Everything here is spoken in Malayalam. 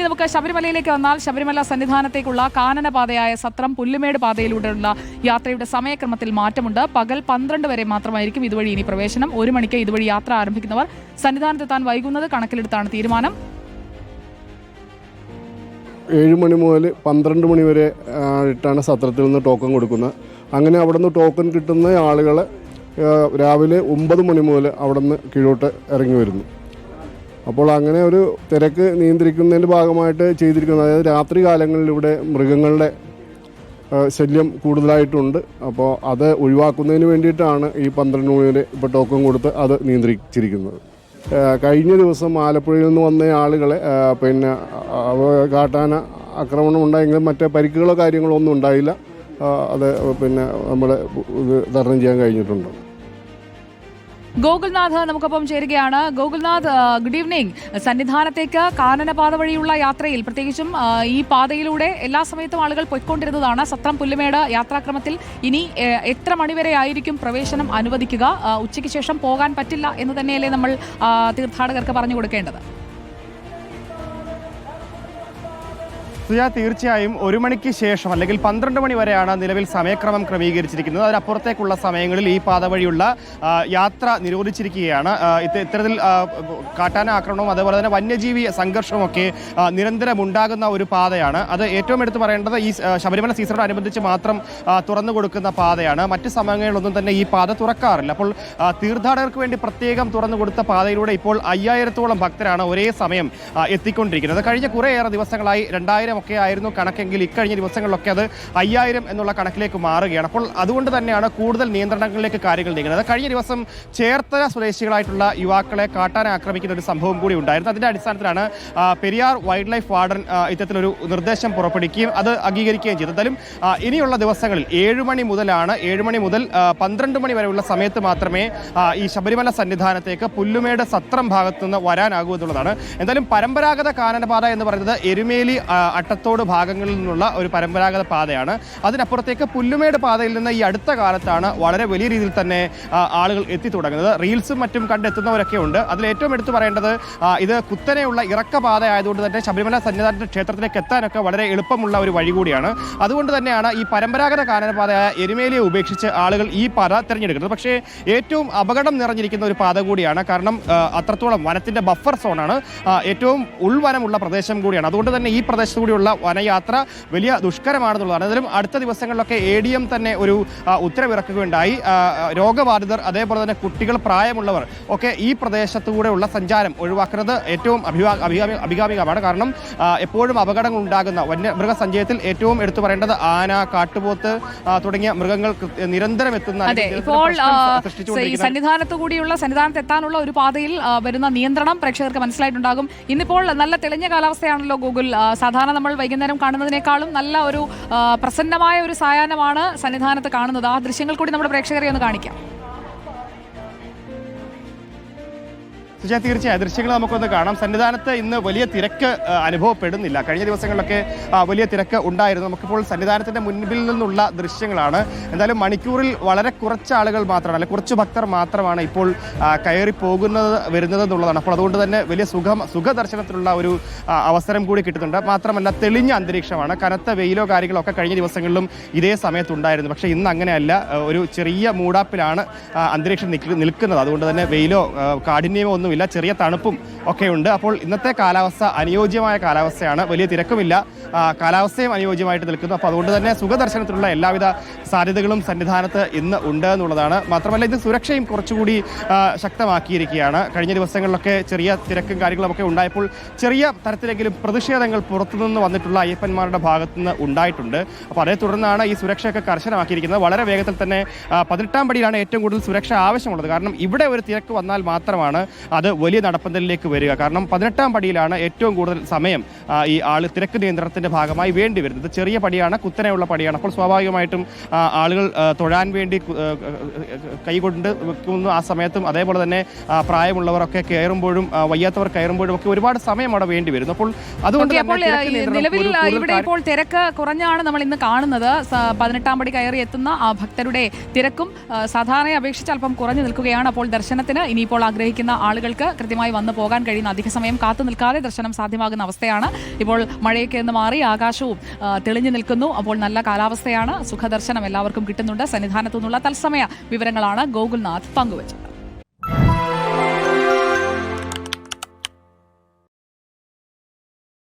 ഇനി നമുക്ക് ശബരിമലയിലേക്ക് വന്നാൽ ശബരിമല സന്നിധാനത്തേക്കുള്ള കാനനപാതയായ സത്രം പുല്ലുമേട് പാതയിലൂടെയുള്ള യാത്രയുടെ സമയക്രമത്തിൽ മാറ്റമുണ്ട്. പകൽ പന്ത്രണ്ട് വരെ മാത്രമായിരിക്കും ഇതുവഴി ഇനി പ്രവേശനം. ഒരു മണിക്ക് ഇതുവഴി യാത്ര ആരംഭിക്കുന്നവർ സന്നിധാനത്തെത്താൻ വൈകുന്നത് കണക്കിലെടുത്താണ് തീരുമാനം. ഏഴ് മണി മുതൽ പന്ത്രണ്ട് മണി വരെ ഇട്ടാണ് സത്രത്തിൽ നിന്ന് ടോക്കൺ കൊടുക്കുന്നത്. അങ്ങനെ അവിടെ നിന്ന് ടോക്കൺ കിട്ടുന്ന ആളുകൾ രാവിലെ ഒമ്പത് മണി മുതൽ അവിടെ നിന്ന് കീഴോട്ട് ഇറങ്ങി വരുന്നു. അപ്പോൾ അങ്ങനെ ഒരു തിരക്ക് നിയന്ത്രിക്കുന്നതിന്റെ ഭാഗമായിട്ട് ചെയ്തിരിക്കുന്നത്. അതായത് രാത്രി കാലങ്ങളിൽ ഇവിടെ മൃഗങ്ങളുടെ ശല്യം കൂടുതലായിട്ടുണ്ട്. അപ്പോൾ അത് ഒഴിവാക്കുന്നതിന് വേണ്ടിയിട്ടാണ് ഈ പന്ത്രണ്ട് മണി വരെ ഇപ്പോൾ ടോക്കൺ കൊടുത്ത് അത് നിയന്ത്രിച്ചിരിക്കുന്നത്. കഴിഞ്ഞ ദിവസം ആലപ്പുഴയിൽ നിന്ന് വന്ന ആളുകളെ പിന്നെ കാട്ടാന ആക്രമണം ഉണ്ടായെങ്കിലും മറ്റേ പരിക്കുകളോ കാര്യങ്ങളോ ഒന്നും ഉണ്ടായില്ല. അത് പിന്നെ നമ്മൾ ഇത് തരണം ചെയ്യാൻ കഴിഞ്ഞിട്ടുണ്ട്. ഗോകുൽനാഥ് നമുക്കൊപ്പം ചേരുകയാണ്. ഗോകുൽനാഥ് ഗുഡ് ഈവനിങ് സന്നിധാനത്തേക്ക് കാനനപാത വഴിയുള്ള യാത്രയിൽ പ്രത്യേകിച്ചും ഈ പാതയിലൂടെ എല്ലാ സമയത്തും ആളുകൾ പൊയ്ക്കൊണ്ടിരുന്നതാണ്. സത്രം പുല്ലുമേട് യാത്രാക്രമത്തിൽ ഇനി എത്ര മണിവരെ ആയിരിക്കും പ്രവേശനം അനുവദിക്കുക? ഉച്ചയ്ക്ക് ശേഷം പോകാൻ പറ്റില്ല എന്ന് തന്നെയല്ലേ നമ്മൾ തീർത്ഥാടകർക്ക് പറഞ്ഞു കൊടുക്കേണ്ടത്. സുജാ തീർച്ചയായും ഒരു മണിക്ക് ശേഷം അല്ലെങ്കിൽ പന്ത്രണ്ട് മണി വരെയാണ് നിലവിൽ സമയക്രമം ക്രമീകരിച്ചിരിക്കുന്നത്. അതിനപ്പുറത്തേക്കുള്ള സമയങ്ങളിൽ ഈ പാത വഴിയുള്ള യാത്ര നിരോധിച്ചിരിക്കുകയാണ്. ഇത്തരത്തിൽ കാട്ടാന ആക്രമണവും അതുപോലെ തന്നെ വന്യജീവി സംഘർഷമൊക്കെ നിരന്തരം ഉണ്ടാകുന്ന ഒരു പാതയാണ്. അത് ഏറ്റവും എടുത്തു പറയേണ്ടത് ഈ ശബരിമല സീസണോടനുബന്ധിച്ച് മാത്രം തുറന്നു കൊടുക്കുന്ന പാതയാണ്. മറ്റ് സമയങ്ങളിലൊന്നും തന്നെ ഈ പാത തുറക്കാറില്ല. അപ്പോൾ തീർത്ഥാടകർക്ക് വേണ്ടി പ്രത്യേകം തുറന്നു കൊടുത്ത പാതയിലൂടെ ഇപ്പോൾ അയ്യായിരത്തോളം ഭക്തരാണ് ഒരേ സമയം എത്തിക്കൊണ്ടിരിക്കുന്നത്. കഴിഞ്ഞ കുറേയേറെ ദിവസങ്ങളായി രണ്ടായിരം ഒക്കെ ആയിരുന്നു കണക്കെങ്കിൽ ഇക്കഴിഞ്ഞ ദിവസങ്ങളിലൊക്കെ അത് അയ്യായിരം എന്നുള്ള കണക്കിലേക്ക് മാറുകയാണ്. അപ്പോൾ അതുകൊണ്ട് തന്നെയാണ് കൂടുതൽ നിയന്ത്രണങ്ങളിലേക്ക് കാര്യങ്ങൾ നീങ്ങുന്നത്. കഴിഞ്ഞ ദിവസം ചേർത്തല സ്വദേശികളായിട്ടുള്ള യുവാക്കളെ കാട്ടാൻ ആക്രമിക്കുന്ന ഒരു സംഭവം കൂടി ഉണ്ടായിരുന്നു. അതിന്റെ അടിസ്ഥാനത്തിലാണ് പെരിയാർ വൈൽഡ് ലൈഫ് വാർഡൻ ഇത്തരത്തിലൊരു നിർദ്ദേശം പുറപ്പെടുവിക്കുകയും അത് അംഗീകരിക്കുകയും ചെയ്തു എന്തായാലും ഇനിയുള്ള ദിവസങ്ങളിൽ ഏഴ് മണി മുതലാണ് ഏഴ് മണി മുതൽ പന്ത്രണ്ട് മണി വരെയുള്ള സമയത്ത് മാത്രമേ ഈ ശബരിമല സന്നിധാനത്തേക്ക് പുല്ലുമേട് സത്രം ഭാഗത്തു നിന്ന് വരാനാകൂ എന്നുള്ളതാണ്. എന്തായാലും പരമ്പരാഗത കാനനപാത എന്ന് പറയുന്നത് എരുമേലി ആ, അട്ടത്തോട് ഭാഗങ്ങളിൽ നിന്നുള്ള ഒരു പരമ്പരാഗത പാതയാണ്. അതിനപ്പുറത്തേക്ക് പുല്ലുമേട് പാതയിൽ നിന്ന് ഈ അടുത്ത കാലത്താണ് വളരെ വലിയ രീതിയിൽ തന്നെ ആളുകൾ എത്തി തുടങ്ങുന്നത്. റീൽസും മറ്റും കണ്ടെത്തുന്നവരൊക്കെ ഉണ്ട്. അതിൽ ഏറ്റവും എടുത്തു പറയേണ്ടത് ഇത് കുത്തനെയുള്ള ഇറക്ക പാത ആയതുകൊണ്ട് തന്നെ ശബരിമല സന്നിധാന ക്ഷേത്രത്തിലേക്ക് എത്താനൊക്കെ വളരെ എളുപ്പമുള്ള ഒരു വഴി കൂടിയാണ്. അതുകൊണ്ട് തന്നെയാണ് ഈ പരമ്പരാഗത കാനനപാതയായ എരുമേലിയെ ഉപേക്ഷിച്ച് ആളുകൾ ഈ പാത തിരഞ്ഞെടുക്കുന്നത്. പക്ഷേ ഏറ്റവും അപകടം നിറഞ്ഞിരിക്കുന്ന ഒരു പാത കൂടിയാണ്. കാരണം അത്രത്തോളം വനത്തിന്റെ ബഫർ സോണാണ്. ഏറ്റവും ഉൾവനമുള്ള പ്രദേശം കൂടിയാണ്. അതുകൊണ്ട് തന്നെ ഈ പ്രദേശത്തു വനയാത്ര വലിയ ദുഷ്കരമാണെന്നുള്ളതാണ്. എന്നാലും അടുത്ത ദിവസങ്ങളിലൊക്കെ എ ഡി എം തന്നെ ഒരു ഉത്തരവിറക്കുകയുണ്ടായി. രോഗബാധിതർ അതേപോലെ തന്നെ കുട്ടികൾ പ്രായമുള്ളവർ ഒക്കെ ഈ പ്രദേശത്തുകൂടെയുള്ള സഞ്ചാരം ഒഴിവാക്കുന്നത് ഏറ്റവും അഭിവാ അഭികാമി അഭികാമികമാണ്. കാരണം എപ്പോഴും അപകടങ്ങൾ ഉണ്ടാകുന്ന വന്യമൃഗസഞ്ചയത്തിൽ ഏറ്റവും എടുത്തു പറയേണ്ടത് ആന കാട്ടുപോത്ത് തുടങ്ങിയ മൃഗങ്ങൾ നിരന്തരം എത്തുന്ന ഇപ്പോൾ ഈ സന്നിധാനത്ത് കൂടിയുള്ള സന്നിധാനത്ത് എത്താനുള്ള ഒരു പാതയിൽ വരുന്ന നിയന്ത്രണം പ്രേക്ഷകർക്ക് മനസ്സിലായിട്ടുണ്ടാകും. ഇന്നിപ്പോൾ നല്ല തെളിഞ്ഞ കാലാവസ്ഥയാണല്ലോ ഗൂഗിൾ. സാധാരണ നമ്മൾ വൈകുന്നേരം കാണുന്നതിനേക്കാളും നല്ല ഒരു പ്രസന്നമായ ഒരു സായാഹ്നമാണ് സന്നിധാനത്ത് കാണുന്നത്. ആ ദൃശ്യങ്ങൾ കൂടി നമ്മുടെ പ്രേക്ഷകരെ ഒന്ന് കാണിക്കാം. സുജാ തീർച്ചയായും. ദൃശ്യങ്ങൾ നമുക്കൊന്ന് കാണാം. സന്നിധാനത്ത് ഇന്ന് വലിയ തിരക്ക് അനുഭവപ്പെടുന്നില്ല. കഴിഞ്ഞ ദിവസങ്ങളിലൊക്കെ വലിയ തിരക്ക് ഉണ്ടായിരുന്നു. നമുക്കിപ്പോൾ സന്നിധാനത്തിന്റെ മുൻപിൽ നിന്നുള്ള ദൃശ്യങ്ങളാണ്. എന്തായാലും മണിക്കൂറിൽ വളരെ കുറച്ച് ആളുകൾ മാത്രമാണ് അല്ലെ കുറച്ച് ഭക്തർ മാത്രമാണ് ഇപ്പോൾ കയറി പോകുന്നത് വരുന്നത് എന്നുള്ളതാണ് അപ്പോൾ അതുകൊണ്ട് തന്നെ വലിയ സുഖം സുഖദർശനത്തിനുള്ള ഒരു അവസരം കൂടി കിട്ടുന്നുണ്ട്. മാത്രമല്ല തെളിഞ്ഞ അന്തരീക്ഷമാണ്. കനത്ത വെയിലോ കാര്യങ്ങളോ ഒക്കെ കഴിഞ്ഞ ദിവസങ്ങളിലും ഇതേ സമയത്തുണ്ടായിരുന്നു. പക്ഷേ ഇന്ന് അങ്ങനെയല്ല. ഒരു ചെറിയ മൂടാപ്പിലാണ് അന്തരീക്ഷം നിൽക്കുന്നത്. അതുകൊണ്ട് തന്നെ വെയിലോ കാഠിന്യമോ കാഠിന്യമോ ഒന്നുമില്ല ചെറിയ തണുപ്പും ഒക്കെ ഉണ്ട് അപ്പോൾ ഇന്നത്തെ കാലാവസ്ഥ അനുയോജ്യമായ കാലാവസ്ഥയാണ്. വലിയ തിരക്കുമില്ല. കാലാവസ്ഥയും അനുയോജ്യമായിട്ട് നിൽക്കുന്നു. അപ്പോൾ അതുകൊണ്ട് തന്നെ സുഖദർശനത്തിനുള്ള എല്ലാവിധ സാധ്യതകളും സന്നിധാനത്ത് ഇന്ന് ഉണ്ട് എന്നുള്ളതാണ്. മാത്രമല്ല ഇത് സുരക്ഷയും കുറച്ചുകൂടി ശക്തമാക്കിയിരിക്കുകയാണ്. കഴിഞ്ഞ ദിവസങ്ങളിലൊക്കെ ചെറിയ തിരക്കും കാര്യങ്ങളൊക്കെ ഉണ്ടായപ്പോൾ ചെറിയ തരത്തിലെങ്കിലും പ്രതിഷേധങ്ങൾ പുറത്തുനിന്ന് വന്നിട്ടുള്ള അയ്യപ്പന്മാരുടെ ഭാഗത്തുനിന്ന് ഉണ്ടായിട്ടുണ്ട്. അപ്പോൾ അതേ തുടർന്നാണ് ഈ സുരക്ഷയൊക്കെ കർശനമാക്കിയിരിക്കുന്നത്. വളരെ വേഗത്തിൽ തന്നെ പതിനെട്ടാം പടിയിലാണ് ഏറ്റവും കൂടുതൽ സുരക്ഷ ആവശ്യമുള്ളത്. കാരണം ഇവിടെ ഒരു തിരക്ക് വന്നാൽ മാത്രമാണ് അത് വലിയ നടപ്പന്തലിലേക്ക് വരിക. കാരണം പതിനെട്ടാം പടിയിലാണ് ഏറ്റവും കൂടുതൽ സമയം ഈ ആൾ തിരക്ക് നിയന്ത്രണത്തിന്റെ ഭാഗമായി വേണ്ടി വരുന്നത്. ചെറിയ പടിയാണ് കുത്തനെയുള്ള പടിയാണ്. അപ്പോൾ സ്വാഭാവികമായിട്ടും ആളുകൾ തൊഴാൻ വേണ്ടി കൈകൊണ്ട് വെക്കുന്നു ആ സമയത്തും അതേപോലെ തന്നെ പ്രായമുള്ളവരൊക്കെ കയറുമ്പോഴും വയ്യാത്തവർ കയറുമ്പോഴും ഒക്കെ ഒരുപാട് സമയം അവിടെ വേണ്ടി വരുന്നു. അപ്പോൾ അതുകൊണ്ട് നിലവിൽ ഇവിടെ ഇപ്പോൾ തിരക്ക് കുറഞ്ഞാണ് നമ്മൾ ഇന്ന് കാണുന്നത്. പതിനെട്ടാം പടി കയറി എത്തുന്ന ആ ഭക്തരുടെ തിരക്കും സാധാരണ സാധാരണയെ അപേക്ഷിച്ച് അല്പം കുറഞ്ഞു നിൽക്കുകയാണ്. അപ്പോൾ ദർശനത്തിന് ഇനിയിപ്പോൾ ആഗ്രഹിക്കുന്ന ആളുകൾ ആളുകൾക്ക് കൃത്യമായി വന്നു പോകാൻ കഴിയുന്ന അധിക സമയം കാത്തു നിൽക്കാതെ ദർശനം സാധ്യമാകുന്ന അവസ്ഥയാണ്. ഇപ്പോൾ മഴയൊക്കെ ഒന്ന് മാറി ആകാശവും തെളിഞ്ഞു നിൽക്കുന്നു. അപ്പോൾ നല്ല കാലാവസ്ഥയാണ്. സുഖദർശനം എല്ലാവർക്കും കിട്ടുന്നുണ്ട്. സന്നിധാനത്തു നിന്നുള്ള തത്സമയ വിവരങ്ങളാണ് ഗോകുൽനാഥ് പങ്കുവച്ചത്.